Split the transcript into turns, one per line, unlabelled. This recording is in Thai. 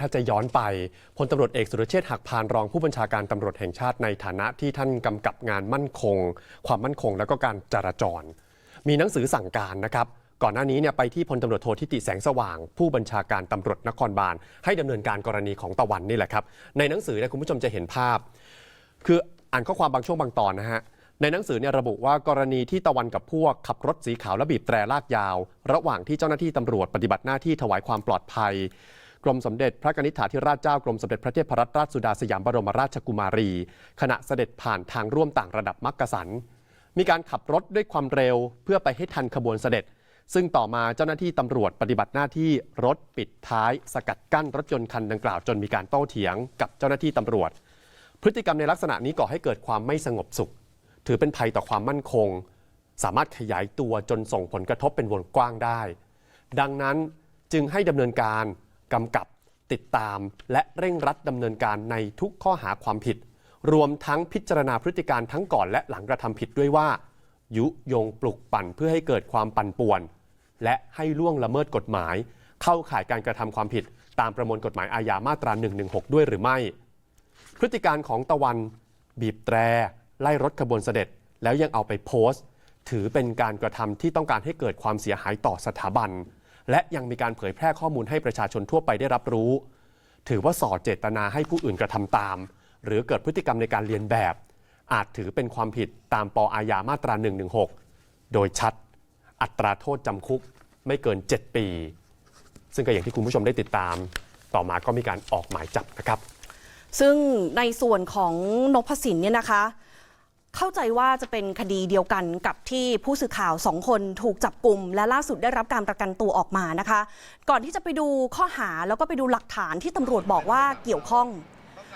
ถ้าจะย้อนไปพลตำรวจเอกสุรเชษฐ์หักพานรองผู้บัญชาการตำรวจแห่งชาติในฐานะที่ท่านกำกับงานมั่นคง ความมั่นคง แล้วก็การจราจร มีหนังสือสั่งการนะครับ ก่อนหน้านี้เนี่ยไปที่พลตำรวจโททิติแสงสว่าง ผู้บัญชาการตำรวจนครบาลให้ดำเนินการกรณีของตะวันนี่แหละครับ ในหนังสือเนี่ยคุณผู้ชมจะเห็นภาพ คืออ่านข้อความบางช่วงบางตอนนะฮะในหนังสือเนี่ยระบุว่ากรณีที่ตะวันกับพวกขับรถสีขาวและบีบแตรลากยาว ระหว่างที่เจ้าหน้าที่ตำรวจปฏิบัติหน้าที่ถวายความปลอดภัย กรมสมเด็จพระกนิษฐาธิราชเจ้ากรมสมเด็จพระเทพรัตนราชสุดาสยามบรมราชกุมารี ขณะเสด็จผ่านทางร่วมต่างระดับมักกะสัน มีการขับรถด้วยความเร็วเพื่อไปให้ทันขบวนเสด็จ ซึ่งต่อมาเจ้าหน้าที่ตำรวจปฏิบัติหน้าที่รถปิดท้าย สกัดกั้นรถยนต์คันดังกล่าวจนมีการโต้เถียงกับเจ้าหน้าที่ตำรวจ พฤติกรรมในลักษณะนี้ก่อให้เกิดความไม่สงบสุข ถือเป็นภัยต่อความมั่นคง สามารถขยายตัวจนส่งผลกระทบเป็นวงกว้างได้ ดังนั้นจึงให้ดำเนินการ กำกับติดตาม และเร่งรัดดำเนินการในทุกข้อหาความผิด รวมทั้งพิจารณาพฤติการทั้งก่อนและหลังกระทำผิดด้วยว่า ยุยงปลุกปั่นเพื่อให้เกิดความปั่นป่วน และให้ล่วงละเมิดกฎหมาย เข้าข่ายการกระทำความผิด ตามประมวลกฎหมายอาญามาตรา 116 ด้วยหรือไม่ พฤติการของตะวัน บีบแตร ไล่รถขบวนเสด็จ แล้วยังเอาไปโพสต์ ถือเป็นการกระทำที่ต้องการให้เกิดความเสียหายต่อสถาบัน และยังมีการเผยแพร่ข้อมูลให้ประชาชนทั่วไปได้รับรู้ ถือว่าส่อเจตนาให้ผู้อื่นกระทำตาม หรือเกิดพฤติกรรมในการเรียนแบบ อาจถือเป็นความผิดตามปอาญามาตรา 116 โดยชัด อัตราโทษจำคุกไม่เกิน 7 ปี ซึ่งก็อย่างที่คุณผู้ชมได้ติดตาม ต่อมาก็มีการออกหมายจับนะครับ
ซึ่งในส่วนของนพสินเนี่ยนะคะ เข้าใจว่าจะเป็นคดีเดียวกันกับที่ผู้สื่อข่าวสองคนถูกจับกลุ่ม และล่าสุดได้รับการประกันตัวออกมานะคะ ก่อนที่จะไปดูข้อหาแล้วก็ไปดูหลักฐานที่ตำรวจบอกว่าเกี่ยวข้อง